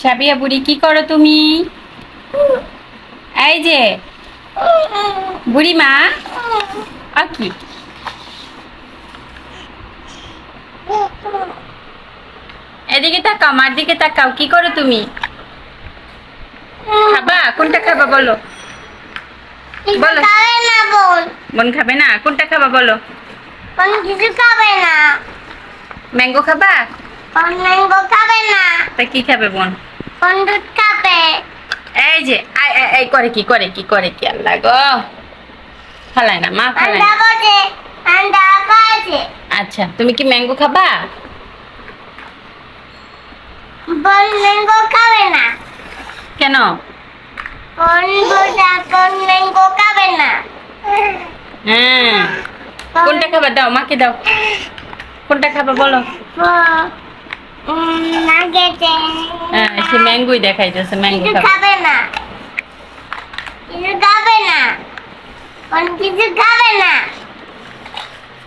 সাবিয়া বুড়ি কি করো তুমি? এই যে বুড়ি মা আর কি? এদিকে তাকাও মার দিকে তাকাও কি করো তুমি? খাবা? কোনটা খাবা বলো? বলো। বোন খাবে না? কোনটা খাবা বলো? কিছু খাবে? না ম্যাঙ্গো খাবা ম্যাঙ্গো খাবে না। তা কি খাবে বোন কোন দুধ খাবে এই যে আই আই আই করে কি করে কি করে কি আল্লাহ গো। ফালায় না মা ফালায় আচ্ছা তুমি কি ম্যাঙ্গো খাবা? বোন ম্যাঙ্গো খাবে না। কেন? কোন বোঝা কোন ম্যাঙ্গো খাবে না। হ্যাঁ। কোনটা খাবা? দাও মাকে দাও। কোনটা খাবা বলো। হ্যাঁ সে ম্যাঙ্গোই দেখাইতেছে ম্যাঙ্গো খাবে। না। কিছু খাবে না। কোন কিছু খাবে না।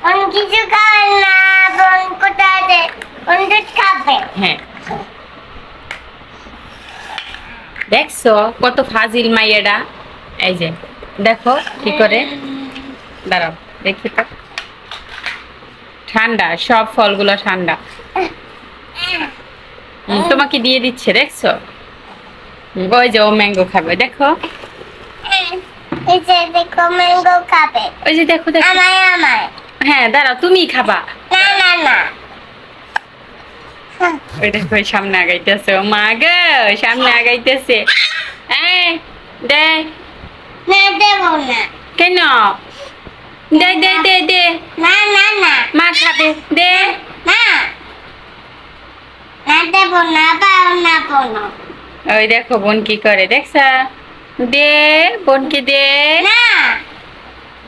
কোন কিছু খাবে না বোন কোথায় কোন দুধ খাবে। হ্যাঁ। দেখছ কত ফাজিল মাইয়াটা এই যে দেখো কি করে। দাঁড়াও দেখি তো। ঠান্ডা সব ফলগুলো ঠান্ডা। তোমাকে দিয়ে দিচ্ছে দেখছ? ওই যে ও ম্যাঙ্গো খাবে দেখো। এই যে দেখো ম্যাঙ্গো খাবে। ওই যে দেখো দেখো। আমায় আমায়। হ্যাঁ দাঁড়াও তুমি খাবা। না না না। ওই দেখো সামনে আগাইতেছে। ও মা গো সামনে আগাইতেছে। এই দে। না দেবো না। কেন? দে দে দে দে। না না না মা খাবে দে না না দেবো না পাও না বোনো ওই দেখো বোন কি করে দেখছা? দে বোনকে দে। না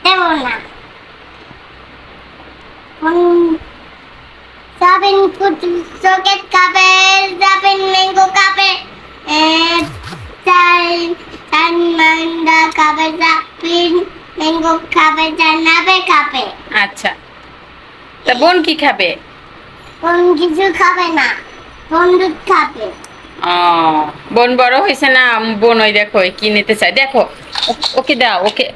দেবো না। যাবেন চকেট খাবে যাবেন ম্যাঙ্গো খাবে চাই চান মান্ডা খাবে যাবেন ম্যাঙ্গো খাবে জানাবে খাবে আচ্ছা। তা বোন কি খাবে? কোন কিছু খাবে না। বোন বড় হয়েছে না বোন ওই দেখো কিনেতে চায়। দেখো ওকে দাও ওকে